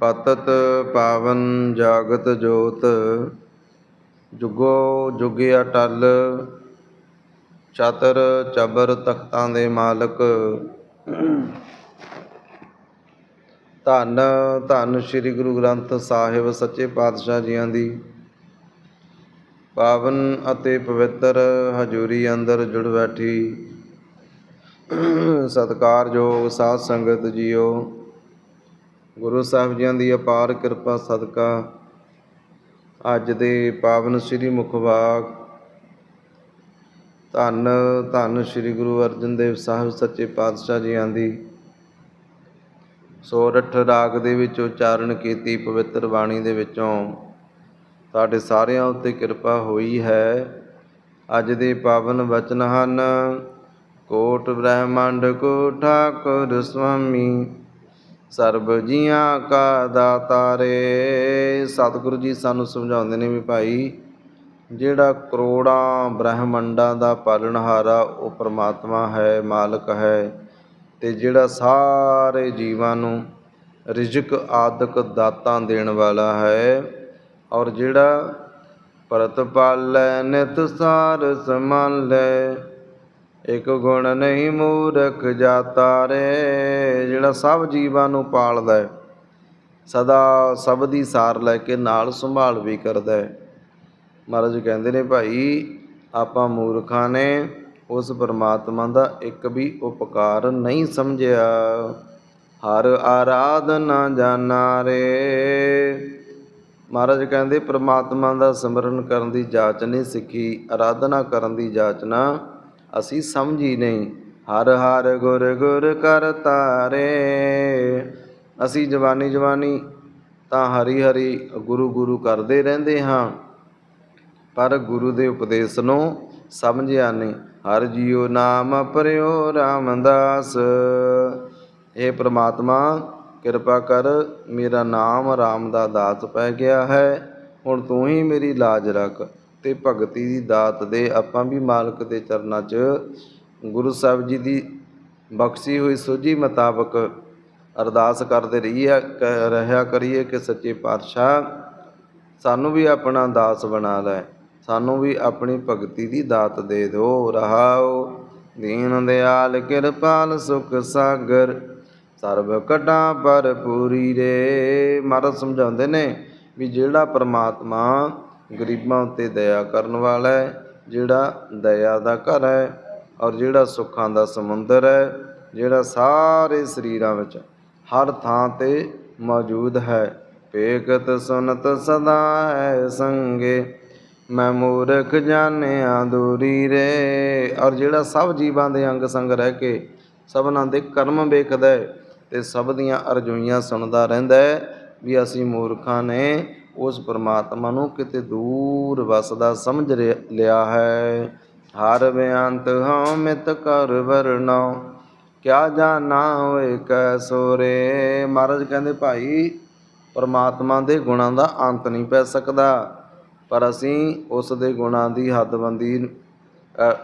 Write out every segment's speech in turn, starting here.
ਪਤਤ ਪਾਵਨ ਜਾਗਤ ਜੋਤ, ਜੁਗੋ ਜੁਗਿਆ ਅਟਲ ਚਤਰ ਚਬਰ ਤਖਤਾਂ ਦੇ ਮਾਲਕ। ਧੰਨ ਧੰਨ ਸ੍ਰੀ ਗੁਰੂ ਗ੍ਰੰਥ ਸਾਹਿਬ ਸੱਚੇ ਪਾਤਸ਼ਾਹ ਜੀਆਂ ਦੀ। ਪਾਵਨ ਅਤੇ ਪਵਿੱਤਰ ਹਜ਼ੂਰੀ ਅੰਦਰ ਜੁੜ ਬੈਠੀ। ਸਤਿਕਾਰਯੋਗ ਸਾਧ ਸੰਗਤ ਜੀਓ ਗੁਰੂ ਸਾਹਿਬ ਜੀਆਂ ਦੀ ਅਪਾਰ ਕਿਰਪਾ ਸਦਕਾ, ਅੱਜ ਦੇ ਪਾਵਨ ਸ੍ਰੀ ਮੁਖਵਾਕ ਧੰਨ ਧੰਨ ਸ੍ਰੀ ਗੁਰੂ ਅਰਜਨ ਦੇਵ ਸਾਹਿਬ ਸੱਚੇ ਪਾਤਸ਼ਾਹ ਜੀਆਂ ਦੀ। ਸੋਰਠ ਰਾਗ ਦੇ ਵਿੱਚ ਉਚਾਰਨ ਕੀਤੀ ਪਵਿੱਤਰ ਬਾਣੀ ਦੇ ਵਿੱਚੋਂ। ਸਾਡੇ ਸਾਰਿਆਂ ਉੱਤੇ ਕਿਰਪਾ ਹੋਈ ਹੈ। ਅੱਜ ਦੇ ਪਾਵਨ ਵਚਨ ਹਨ, ਕੋਟ ਬ੍ਰਹਮੰਡ ਕੋ ਠਾਕੁਰ ਸੁਆਮੀ ਸਰਬ ਜੀਆਂ ਕਾ ਦਾਤਾਰੇ। ਸਤਿਗੁਰੂ ਜੀ ਸਾਨੂੰ ਸਮਝਾਉਂਦੇ ਨੇ ਵੀ ਭਾਈ, ਜਿਹੜਾ ਕਰੋੜਾਂ ਬ੍ਰਹਿਮੰਡਾਂ ਦਾ ਪਾਲਣਹਾਰਾ ਉਹ ਪ੍ਰਮਾਤਮਾ ਹੈ, ਮਾਲਕ ਹੈ ਤੇ ਜਿਹੜਾ ਸਾਰੇ ਜੀਵਾਂ ਨੂੰ ਰਿਜ਼ਕ, ਆਦਿਕ ਦਾਤਾਂ ਦੇਣ ਵਾਲਾ ਹੈ ਔਰ ਜਿਹੜਾ ਪ੍ਰਤਪਾਲੈ ਨਿਤ ਸਾਰ ਸਮਾਲੈ ਇਕ ਗੁਣ ਨਹੀਂ ਮੂਰਖ ਜਾਤਾ ਰੇ, ਜਿਹੜਾ ਸਭ ਜੀਵਾਂ ਨੂੰ ਪਾਲਦਾ ਹੈ, ਸਦਾ ਸਭ ਦੀ ਸਾਰ ਲੈ ਕੇ ਨਾਲ ਸੰਭਾਲ ਵੀ ਕਰਦਾ ਹੈ। ਮਹਾਰਾਜ ਕਹਿੰਦੇ ਨੇ ਭਾਈ, ਆਪਾਂ ਮੂਰਖਾਂ ਨੇ ਉਸ ਪਰਮਾਤਮਾ ਦਾ ਇੱਕ ਵੀ ਉਪਕਾਰ ਨਹੀਂ ਸਮਝਿਆ। ਹਰ ਆਰਾਧਨਾ ਜਾਣਾ ਰੇ। ਮਹਾਰਾਜ ਕਹਿੰਦੇ, ਪਰਮਾਤਮਾ ਦਾ ਸਿਮਰਨ ਕਰਨ ਦੀ ਜਾਚ ਨਹੀਂ ਸਿੱਖੀ ਆਰਾਧਨਾ ਕਰਨ ਦੀ ਜਾਚ ਨਾ ਅਸੀਂ ਸਮਝੀ ਨਹੀਂ। ਹਰ ਹਰ ਗੁਰ ਗੁਰ ਕਰ ਤਾਰੇ। ਅਸੀਂ ਜਵਾਨੀ ਜਵਾਨੀ ਤਾਂ ਹਰੀ ਹਰੀ ਗੁਰੂ ਗੁਰੂ ਕਰਦੇ ਰਹਿੰਦੇ ਹਾਂ। ਪਰ ਗੁਰੂ ਦੇ ਉਪਦੇਸ਼ ਨੂੰ ਸਮਝਿਆ ਨਹੀਂ। ਹਰ ਜੀਉ ਨਾਮ ਪਰਿਓ ਰਾਮਦਾਸ। ਇਹ ਪ੍ਰਮਾਤਮਾ, ਕਿਰਪਾ ਕਰ, ਮੇਰਾ ਨਾਮ ਰਾਮ ਦਾ ਦਾਸ ਪੈ ਗਿਆ ਹੈ। ਹੁਣ ਤੂੰ ਹੀ ਮੇਰੀ ਲਾਜ ਰੱਖ। ਤੇ ਭਗਤੀ ਦੀ ਦਾਤ ਦੇ ਆਪਾਂ ਵੀ ਮਾਲਕ ਦੇ ਚਰਨਾਂ 'ਚ ਗੁਰੂ ਸਾਹਿਬ ਜੀ ਦੀ ਬਖਸ਼ੀ ਹੋਈ ਸੋਝੀ ਮੁਤਾਬਕ ਅਰਦਾਸ ਕਰਦੇ ਰਹੀਏ, ਕ- ਰਹਿਆ ਕਰੀਏ ਕਿ ਸੱਚੇ ਪਾਤਸ਼ਾਹ ਸਾਨੂੰ ਵੀ ਆਪਣਾ ਦਾਸ ਬਣਾ ਲੈ, ਸਾਨੂੰ ਵੀ ਆਪਣੀ ਭਗਤੀ ਦੀ ਦਾਤ ਦੇ ਦਿਓ, ਰਹਾਓ, ਦੀਨ ਦਿਆਲ, ਕਿਰਪਾਲ, ਸੁਖ ਸਾਗਰ, ਸਰਬ ਕਟਾ ਪਰ ਪੂਰੀ ਰੇ। ਮਹਾਰਾਜ ਸਮਝਾਉਂਦੇ ਨੇ ਵੀ ਜਿਹੜਾ ਪਰਮਾਤਮਾ ਗਰੀਬਾਂ ਉੱਤੇ ਦਇਆ ਕਰਨ ਵਾਲਾ ਹੈ, ਜਿਹੜਾ ਦਇਆ ਦਾ ਘਰ ਹੈ ਔਰ ਜਿਹੜਾ ਸੁੱਖਾਂ ਦਾ ਸਮੁੰਦਰ ਹੈ, ਜਿਹੜਾ ਸਾਰੇ ਸਰੀਰਾਂ ਵਿੱਚ ਹਰ ਥਾਂ ਤੇ ਮੌਜੂਦ ਹੈ। ਵੇਖਤ ਸੁਨਤ ਸਦਾ ਹੈ ਸੰਗੇ, ਮੈਂ ਮੂਰਖ ਜਾਣਿਆ ਦੂਰੀ ਰੇ। ਔਰ ਜਿਹੜਾ ਸਭ ਜੀਵਾਂ ਦੇ ਅੰਗ ਸੰਗ ਰਹਿ ਕੇ ਸਭਨਾਂ ਦੇ ਕਰਮ ਵੇਖਦਾ ਹੈ ਤੇ ਸਭ ਦੀਆਂ ਅਰਜ਼ੋਈਆਂ ਸੁਣਦਾ ਰਹਿੰਦਾ ਹੈ ਵੀ ਅਸੀਂ ਮੂਰਖਾਂ ਨੇ ਉਸ ਪਰਮਾਤਮਾ ਨੂੰ ਕਿਤੇ ਦੂਰ ਵਸਦਾ ਸਮਝ ਰਿ- ਲਿਆ ਹੈ। ਹਰ ਬੇਅੰਤ ਹਉ ਮਿਤ ਕਰ ਵਰਨਾਉ ਕਿਆ ਜਾਣਾ ਹੋਏ ਕੈ ਸੋਰੇ। ਮਹਾਰਾਜ ਕਹਿੰਦੇ, ਭਾਈ, ਪਰਮਾਤਮਾ ਦੇ ਗੁਣਾਂ ਦਾ ਅੰਤ ਨਹੀਂ ਪੈ ਸਕਦਾ, ਪਰ ਅਸੀਂ ਉਸ ਦੇ ਗੁਣਾਂ ਦੀ ਹੱਦਬੰਦੀ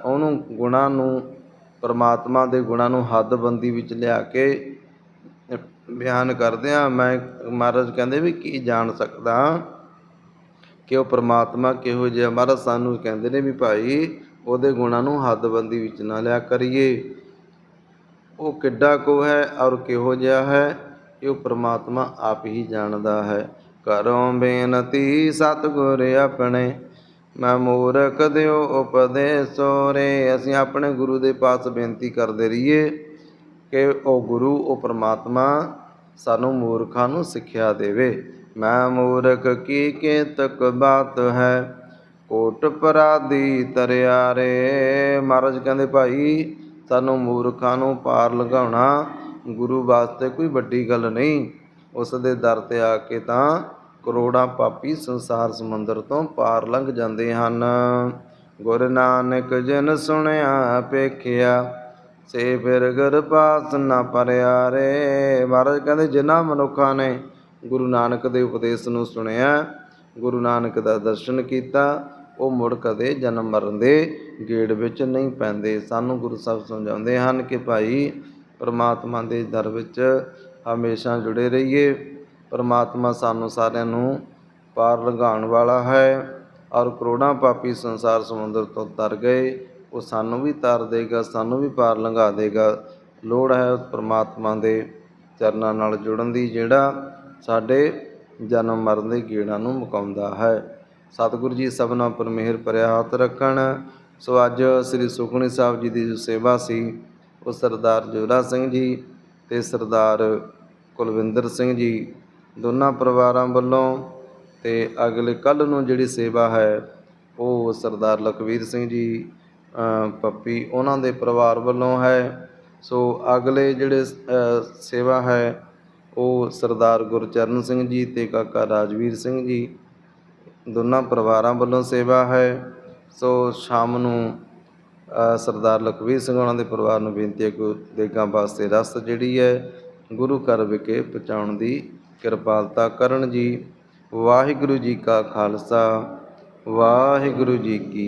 ਉਹਨੂੰ ਗੁਣਾਂ ਨੂੰ, ਪਰਮਾਤਮਾ ਦੇ ਗੁਣਾਂ ਨੂੰ ਹੱਦਬੰਦੀ ਵਿੱਚ ਲਿਆ ਕੇ ਬਿਆਨ ਕਰਦੇ ਆ ਮੈਂ ਮਹਾਰਾਜ ਕਹਿੰਦੇ ਵੀ ਕੀ ਜਾਣ ਸਕਦਾ? ਕਿ ਉਹ ਪ੍ਰਮਾਤਮਾ ਕਿਹੋ ਜਿਹਾ, ਮਹਾਰਾਜ ਸਾਨੂੰ ਕਹਿੰਦੇ ਨੇ ਵੀ ਭਾਈ ਉਹਦੇ ਗੁਣਾਂ ਨੂੰ ਹੱਦਬੰਦੀ ਵਿੱਚ ਨਾ ਲਿਆ ਕਰੀਏ। ਉਹ ਕਿੱਡਾ ਕੋ ਹੈ ਔਰ ਕਿਹੋ ਜਿਹਾ ਹੈ, ਇਹ ਉਹ ਪ੍ਰਮਾਤਮਾ ਆਪ ਹੀ ਜਾਣਦਾ ਹੈ। ਕਰੋ ਬੇਨਤੀ ਸਤਿਗੁਰ ਆਪਣੇ, ਮੈਂ ਮੂਰਖ ਦਿਓ, ਉਪਦੇਸੋ ਰੇ ਅਸੀਂ ਆਪਣੇ ਗੁਰੂ ਦੇ ਪਾਸ ਬੇਨਤੀ ਕਰਦੇ ਰਹੀਏ। ਕਿ ਉਹ ਗੁਰੂ, ਉਹ ਪ੍ਰਮਾਤਮਾ ਸਾਨੂੰ ਮੂਰਖਾਂ ਨੂੰ ਸਿੱਖਿਆ ਦੇਵੇ। ਮੈਂ ਮੂਰਖ ਕੀ ਕੇਤਕ ਬਾਤ ਹੈ? ਕੋਟ ਪਰਾਦੀ ਤਰਿਆ ਰੇ ਮਹਾਰਾਜ ਕਹਿੰਦੇ, ਭਾਈ, ਸਾਨੂੰ ਮੂਰਖਾਂ ਨੂੰ ਪਾਰ ਲਗਾਉਣਾ ਗੁਰੂ ਵਾਸਤੇ ਕੋਈ ਵੱਡੀ ਗੱਲ ਨਹੀਂ। ਉਸ ਦੇ ਦਰ ਤੇ ਆ ਕੇ ਤਾਂ ਕਰੋੜਾਂ ਪਾਪੀ ਸੰਸਾਰ ਸਮੁੰਦਰ ਤੋਂ ਪਾਰ ਲੰਘ ਜਾਂਦੇ ਹਨ। ਗੁਰੂ ਨਾਨਕ ਜਨ ਸੁਣਿਆ ਪੇਖਿਆ ਸੇ ਫਿਰ ਗੁਰ ਪਾਸ ਨਾ ਪਰਿਆ ਰੇ ਮਹਾਰਾਜ ਕਹਿੰਦੇ, ਜਿਨ੍ਹਾਂ ਮਨੁੱਖਾਂ ਨੇ ਗੁਰੂ ਨਾਨਕ ਦੇ ਉਪਦੇਸ਼ ਨੂੰ ਸੁਣਿਆ, ਗੁਰੂ ਨਾਨਕ ਦਾ ਦਰਸ਼ਨ ਕੀਤਾ, ਉਹ ਮੁੜ ਕਦੇ ਜਨਮ ਮਰਨ ਦੇ ਗੇੜ ਵਿੱਚ ਨਹੀਂ ਪੈਂਦੇ। ਸਾਨੂੰ ਗੁਰੂ ਸਾਹਿਬ ਸਮਝਾਉਂਦੇ ਹਨ ਕਿ ਭਾਈ, ਪਰਮਾਤਮਾ ਦੇ ਦਰ ਵਿੱਚ ਹਮੇਸ਼ਾ ਜੁੜੇ ਰਹੀਏ। ਪਰਮਾਤਮਾ ਸਾਨੂੰ ਸਾਰਿਆਂ ਨੂੰ ਪਾਰ ਲੰਘਾਉਣ ਵਾਲਾ ਹੈ। ਔਰ ਕਰੋੜਾਂ ਪਾਪੀ ਸੰਸਾਰ ਸਮੁੰਦਰ ਤੋਂ ਤਰ ਗਏ। ਉਹ ਸਾਨੂੰ ਵੀ ਤਰ ਦੇਗਾ, ਸਾਨੂੰ ਵੀ ਪਾਰ ਲੰਘਾ ਦੇਗਾ। ਲੋੜ ਹੈ ਉਸ ਪਰਮਾਤਮਾ ਦੇ ਚਰਨਾਂ ਨਾਲ ਜੁੜਨ ਦੀ, ਜਿਹੜਾ ਸਾਡੇ ਜਨਮ ਮਰਨ ਦੇ ਗੇੜਾਂ ਨੂੰ ਮੁਕਾਉਂਦਾ ਹੈ। ਸਤਿਗੁਰੂ ਜੀ ਸਭਨਾ ਪਰ ਮਿਹਰ ਭਰਿਆ ਹੱਥ ਰੱਖਣ। ਸੋ ਅੱਜ ਸ੍ਰੀ ਸੁਖਮਨੀ ਸਾਹਿਬ ਜੀ ਦੀ ਜੋ ਸੇਵਾ ਸੀ, ਉਹ ਸਰਦਾਰ ਜੋਰਾ ਸਿੰਘ ਜੀ ਤੇ ਸਰਦਾਰ ਕੁਲਵਿੰਦਰ ਸਿੰਘ ਜੀ ਦੋਨਾਂ ਪਰਿਵਾਰਾਂ ਵੱਲੋਂ ਤੇ ਅਗਲੇ ਕੱਲ ਨੂੰ ਜਿਹੜੀ ਸੇਵਾ ਹੈ, ਉਹ ਸਰਦਾਰ ਲਖਵੀਰ ਸਿੰਘ ਜੀ ਪੱਪੀ, ਉਹਨਾਂ ਦੇ ਪਰਿਵਾਰ ਵੱਲੋਂ ਹੈ। ਸੋ ਅਗਲੇ ਜਿਹੜੇ ਸੇਵਾ ਹੈ, ਉਹ ਸਰਦਾਰ ਗੁਰਚਰਨ ਸਿੰਘ ਜੀ ਤੇ ਕਾਕਾ ਰਾਜਵੀਰ ਸਿੰਘ ਜੀ। ਦੋਨਾਂ ਪਰਿਵਾਰਾਂ ਵੱਲੋਂ ਸੇਵਾ ਹੈ। ਸੋ ਸ਼ਾਮ ਨੂੰ ਸਰਦਾਰ ਲਖਵੀਰ ਸਿੰਘ ਉਹਨਾਂ ਦੇ ਪਰਿਵਾਰ ਨੂੰ ਬੇਨਤੀ ਹੈ ਕਿ ਦੇਗਾਂ ਵਾਸਤੇ ਰਸਤ ਜਿਹੜੀ ਹੈ, ਗੁਰੂ ਘਰ ਵਿਖੇ ਪਹੁੰਚਾਉਣ ਦੀ ਕਿਰਪਾਲਤਾ ਕਰਨ ਜੀ। ਵਾਹਿਗੁਰੂ ਜੀ ਕਾ ਖਾਲਸਾ, ਵਾਹਿਗੁਰੂ ਜੀ ਕੀ